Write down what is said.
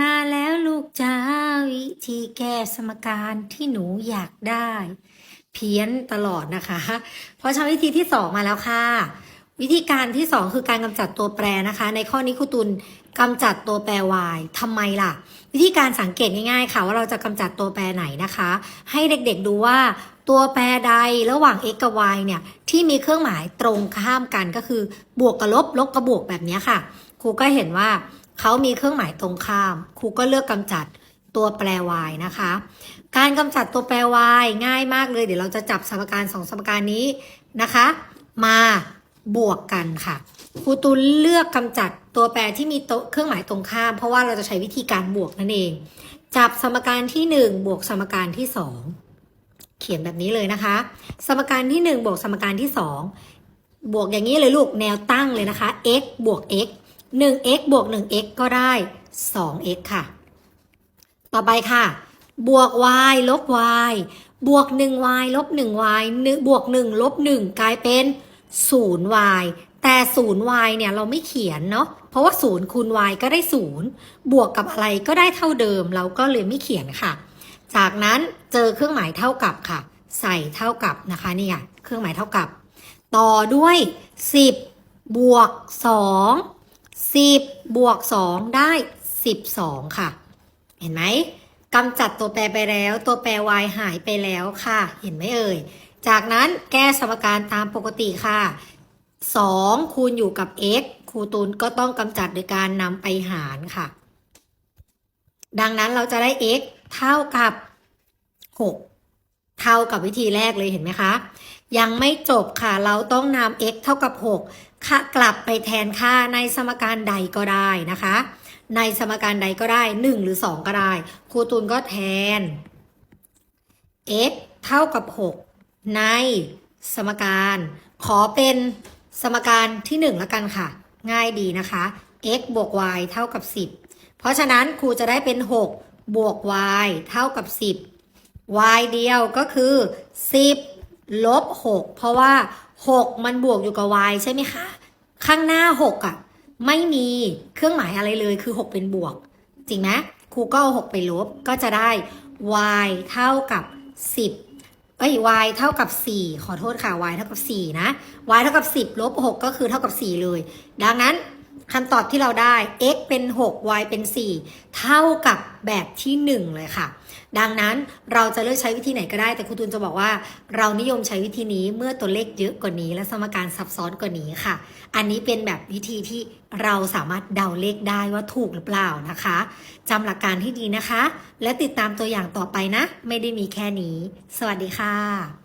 มาแล้วลูกจ้าวิธีแก้สมการที่หนูอยากได้ เพี้ยนตลอดนะคะ เพราะฉะนั้วิธีที่สองมาแล้วค่ะ วิธีการที่สองคือการกำจัดตัวแปรนะคะ ในข้อนี้ครูตุลกำจัดตัวแปร y ทำไมล่ะ วิธีการสังเกตง่ายๆค่ะ ว่าเราจะกำจัดตัวแปรไหนนะคะ ให้เด็กๆดูว่าตัวแปรใดระหว่าง x กับ y เนี่ยที่มีเครื่องหมายตรงข้ามกันก็คือ บวกกับลบลบกับบวกแบบนี้ค่ะครูก็เห็นว่า เขามีเครื่องหมายตรงข้าม ครูก็เลือกกำจัดตัวแปร y นะคะ การกำจัดตัวแปร y ง่ายมากเลย เดี๋ยวเราจะจับสมการสองสมการนี้นะคะ มาบวกกันค่ะ ครูตูนเลือกกำจัดตัวแปรที่มีเครื่องหมายตรงข้าม เพราะว่าเราจะใช้วิธีการบวกนั่นเอง จับสมการที่ 1 บวกสมการที่ 2 เขียนแบบนี้เลยนะคะ สมการที่ 1 บวกสมการที่ 2 บวกอย่างนี้เลยลูกแนวตั้งเลยนะคะ x บวก x 1x บวก 1x ก็ได้ 2x ค่ะ ต่อไปค่ะ บวก y ลบ y บวก 1y ลบ 1y 1บวก 1 ลบ 1 กลายเป็น 0y แต่ 0y เนี่ยเราไม่เขียนเนาะ เพราะว่า 0 คูณ y ก็ได้ 0 บวกกับอะไรก็ได้เท่าเดิม เราก็เลยไม่เขียนค่ะ จากนั้นเจอเครื่องหมายเท่ากับค่ะ ใส่เท่ากับนะคะนี่ค่ะเครื่องหมายเท่ากับ ต่อด้วย 10 บวก 2 10 บวก 2 ได้ 12 ค่ะ เห็นไหมกำจัดตัวแปรไปแล้ว ตัวแปร y หายไปแล้วค่ะ เห็นไหมเอ่ย จากนั้นแก้สมการตามปกติค่ะ 2 คูณอยู่กับ x ครูตูนก็ต้องกำจัดโดยการนำไปหารค่ะ ดังนั้นเราจะได้ x เท่ากับ 6 เท่ากับวิธีแรกเลยเห็นไหมคะ ยังไม่จบค่ะเราต้องนำ x เท่ากับ 6ค่ะกลับไปแทนค่าในสมการใดก็ได้นะคะ ในสมการใดก็ได้ 1 หรือ 2 ก็ได้ครูตูนก็แทน x เท่ากับ 6 ในสมการ ขอเป็นสมการที่ 1 แล้วกันค่ะ ง่ายดีนะคะ x บวก y เท่ากับ 10 เพราะฉะนั้นครูจะได้เป็น 6 บวก y เท่ากับ 10 y เดียวก็คือ 10 ลบ 6 เพราะว่า 6 มันบวกอยู่กับ y ใช่ไหมคะ ข้างหน้า 6อะ ไม่มีเครื่องหมายอะไรเลยคือ 6 เป็นบวก จริงไหมครูก็เอา 6 ไปลบก็จะได้ y เท่ากับ 10 เอ้ย y เท่ากับ 4 ขอโทษค่ะ y เท่ากับ 4 นะ y เท่ากับ 10 ลบ 6 ก็คือเท่ากับ 4 เลย ดังนั้นคำตอบที่เราได้ x เป็น 6 y เป็น 4 เท่ากับแบบที่ 1 เลยค่ะ ดังนั้นเราจะเลือกใช้วิธีไหนก็ได้ แต่ครูตูนจะบอกว่า เรานิยมใช้วิธีนี้เมื่อตัวเลขเยอะกว่านี้ และสมการซับซ้อนกว่านี้ค่ะ อันนี้เป็นแบบวิธีที่เราสามารถเดาเลขได้ว่าถูกหรือเปล่านะคะจำหลักการที่ดีนะคะ และติดตามตัวอย่างต่อไปนะ ไม่ได้มีแค่นี้ สวัสดีค่ะ